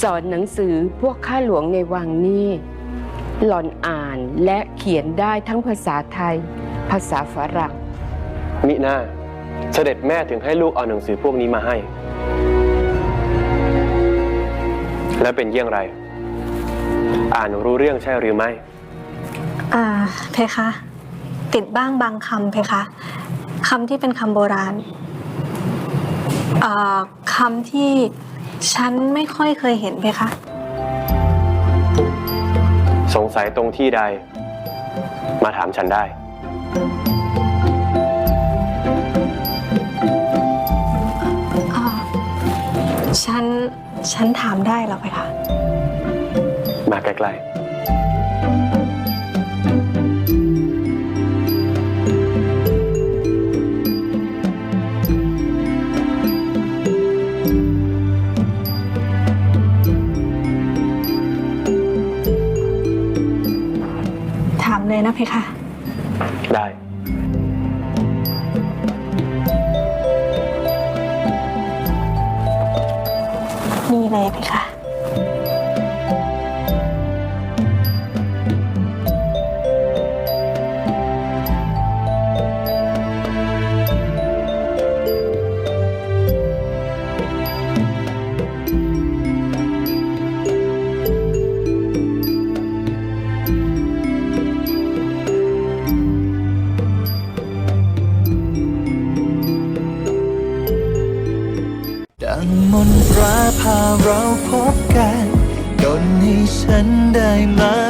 สอนหนังสือพวกข้าหลวงในวังนี่ หล่อนอ่านและเขียนได้ทั้งภาษาไทย ภาษาฝรั่ง มิหน้าเสด็จแม่ถึงให้ลูกเอาหนังสือพวกนี้มาให้ และเป็นเยี่ยงไร อ่านรู้เรื่องใช่หรือไม่ อ่า เพคะ ติดบ้างบางคำเพคะคำที่เป็นคำโบราณอ่า คำที่ฉันไม่ค่อยเคยเห็นเพคะ สงสัยตรงที่ใด มาถามฉันได้อ่าฉัน ฉันถามได้เหรอเพคะ มาใกล้ๆ เลยนะเพคะ ได้ นี่เลยเพคะ ดังมนตราพาเราพบกันดนให้ฉันได้มา